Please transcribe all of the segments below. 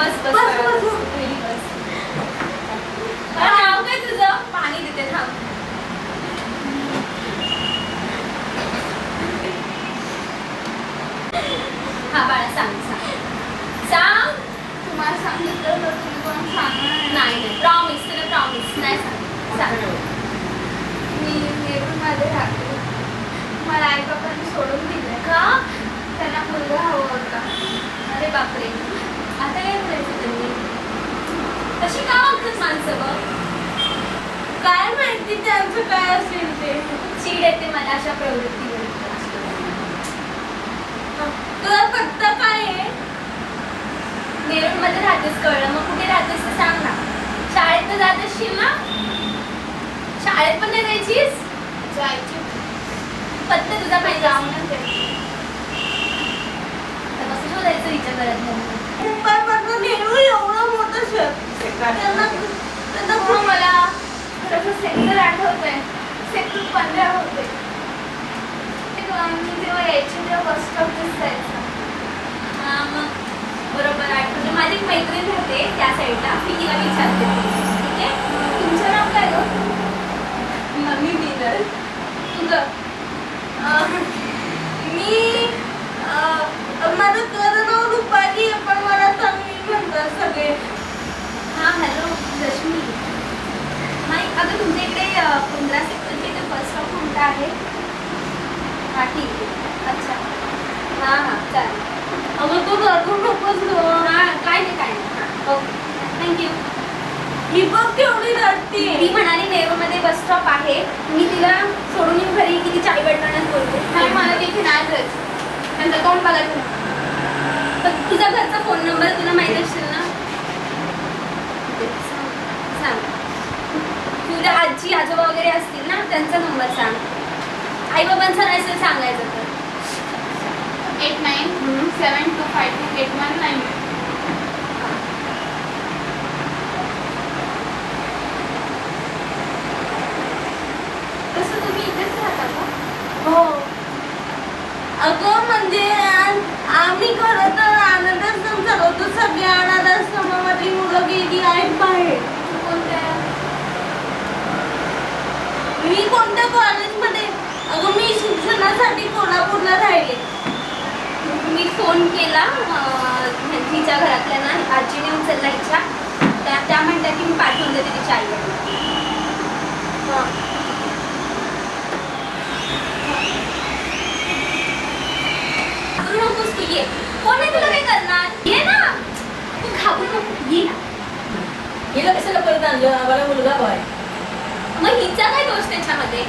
बस बस बस बस. नाव काय तुझं. पाणी देते थांब. हा बाळा सांग सांग. सांग. तुम्हाला सांगितलं तर तुम्ही कोण सांग. नाही नाही. प्रॉमिस तुला प्रॉमिस नाही सांग. सांग. मी हे पण मध्ये राहते मला आई बाबांनी सोडून दिलं का? त्यांना मुलगा हवा होता. अरे बापरे. कशी माणसं बघ. काय माहिती त्यांचं काय असेल ते. चीड येते मला अशा प्रवृत्तीवर. तुला फक्त काय आहे? नेरूळमध्ये राहतेस कळलं. मग कुठे राहतेस ते सांग ना. शाळेत तर जात असशील ना शाळेत पण नाही जायचीस? जायची पत्ता तुझा पाहिजे जाऊनच आहे. आता कसं शोधायचं विचार करत नाही मुंबईमधलं नेरूळ एवढं मोठं शहर त्यांना त्यांना खूप मला खरं सेक्टर आठवत आहे सेक्टर पंधरा होते. मी जेव्हा यायची तेव्हा बस स्टॉप दिसायचा हा मग बरोबर आठवते माझी एक मैत्रीण राहते त्या साईडला मी तिला विचारते. ठीक आहे? तुमचं नाव काय गं? मम्मी डिनर तुझं मी माझं खरं नाव रुपाली पण मला तन्वी म्हणतात सगळे. हां हॅलो रश्मी. माई अगं तुमच्या इकडे पंधरा सेक्टरच्या इथे बस स्टॉप कोणता आहे. हां ठीक आहे. अच्छा. हां हां चालेल. अगं तू रडू नकोस हां काय नाही काय नाही. ओके. थँक्यू ही बघ केवढी रडती. ती म्हणाली नेरूळमध्ये बस स्टॉप आहे. मी तिला सोडून येऊन घरी की तिच्या आई वडिलांनाच बोलते. नाही मला तिथे नाही जायचं. त्यांचं तोंड बघायचं नाही. पण तुझा घरचा फोन नंबर तुला माहीत असेल ना सांग तुझ्या आजी आजोबा वगैरे असतील ना त्यांचा नंबर सांग. आई बाबांचा नसेल सांगायचं तर. Eight nine seven two five two eight one nine. तसं तुम्ही इथेच राहता का? हो. अगं म्हणजे आम्ही खरं तर अनाथाश्रम चालवतो सगळ्या अनाथाश्रमामधली मुलं गेली आहेत बाहेर कोणत्या मी कोणत्या कॉलेजमध्ये अगं मी शिक्षणासाठी कोल्हापूरला राहिले. मी फोन केला तिच्या तिच्या घरातल्यांना आजीने उचलला इच्छा त्या त्या म्हणतात की मी पाठवून देते तिच्या आई नकोस तू ये कोण आहे तुला काय करणार ये ना तू घाबरू नको ये ना हिला कशाला परत आणलं आम्हाला मुलगा हवाय मग हिचा काय दोष त्याच्यामध्ये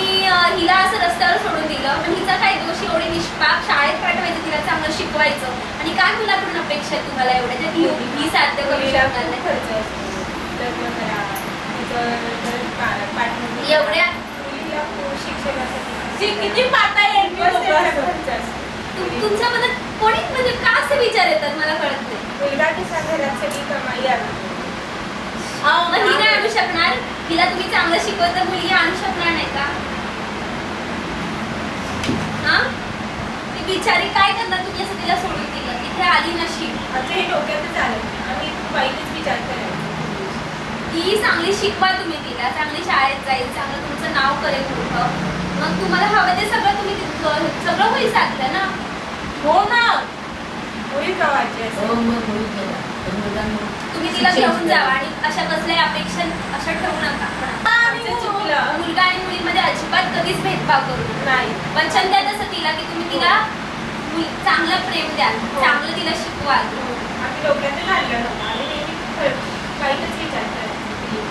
तुम्ही अं, हिला असं रस्त्यावर सोडून दिलं. पण हिचा काय दोष एवढी निष्पाप शाळेत पाठवायचं तिला चांगलं शिकवायचं. आणि काय मुलाकडून अपेक्षा आहे तुम्हाला एवढ्या? ज्यात ही- ही साध्य करू शकणार नाही. खर्च एवढ्या? किती पाता येईल कोणी म्हणजे का असे विचार येतात मला कळत नाही. मुलगा कसा घरात सगळी कमाई आली मग ही नाही आणू शकणार? हिला तुम्ही चांगलं शिकवत तर मुलगी आणू शकणार नाही का हा ती बिचारी काय करणार तुम्ही असं तिला सोडून दिलं? तिथे आली नशीब. आता हे डोक्यातच आलं आम्ही पहिलेच विचार करायचो ती चांगली शिकवा तुम्ही तिला. चांगली शाळेत जाईल चांगलं तुमचं नाव करेल मोठं. मग तुम्हाला हवं ते सगळं तुम्ही तिथं- सगळं होईल साध्य ना? हो ना. होईल का वाटते असं तुम्ही तिला घेऊन जावा आणि अशा कसल्या अपेक्षा अशा ठेवू नका. आमचं चुकलं. मुलगा आणि मुलीमध्ये अजिबात कधीच भेदभाव करू नका. नाही. वचन द्या तसं तिला की तुम्ही तिला मुल- चांगलं प्रेम द्या चांगलं तिला शिकवा आम्ही डोक्यातच आणलं नव्हतं आम्ही नेहमी ख- पहिलेच विचार करायचो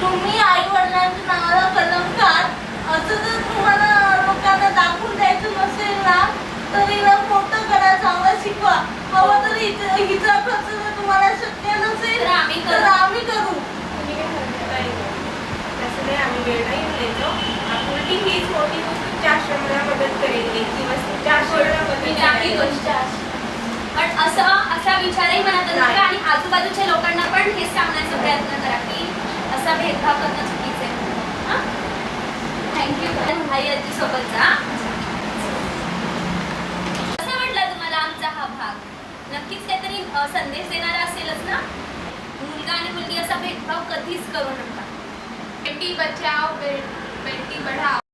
तुम्ही आई वडिलांच्या नावाला कलंकात असं जर तुम्हाला लोकांना दाखवून द्यायचं नसेल ना तर हिला मोठं करा चांगलं शिकवा. हवं तर हिचं हिचा खर्च जर तुम्हाला शक्य नसेल तर आम्ही करू. आम्ही करू. तुम्ही काय ठरवता नाही तसं नाही आम्ही वेळ नाही द्यायचो उलटी हीच मोठी गोष्ट तुमच्या आश्रमाला मदत करेल एक दिवस तुमच्या आश्रमाला ही मदत चांगली करेल. गोष्ट आहे पण असं असा विचारही मनात आणू नका आणि आजूबाजूच्या लोकांना पण हेच सांगण्याचा प्रयत्न करा की असा भेदभाव करणं चुकीचं आहे. थँक्यू भाई आजी सोबत जा. कसं वाटला तुम्हाला आमचा हा भाग. नक्कीच काहीतरी अ, संदेश देणारा असेलच ना? मुलगा आणि मुलगी असा भेदभाव कधीच करू नका. बेटी बचाओ बे- बेटी पढाओ.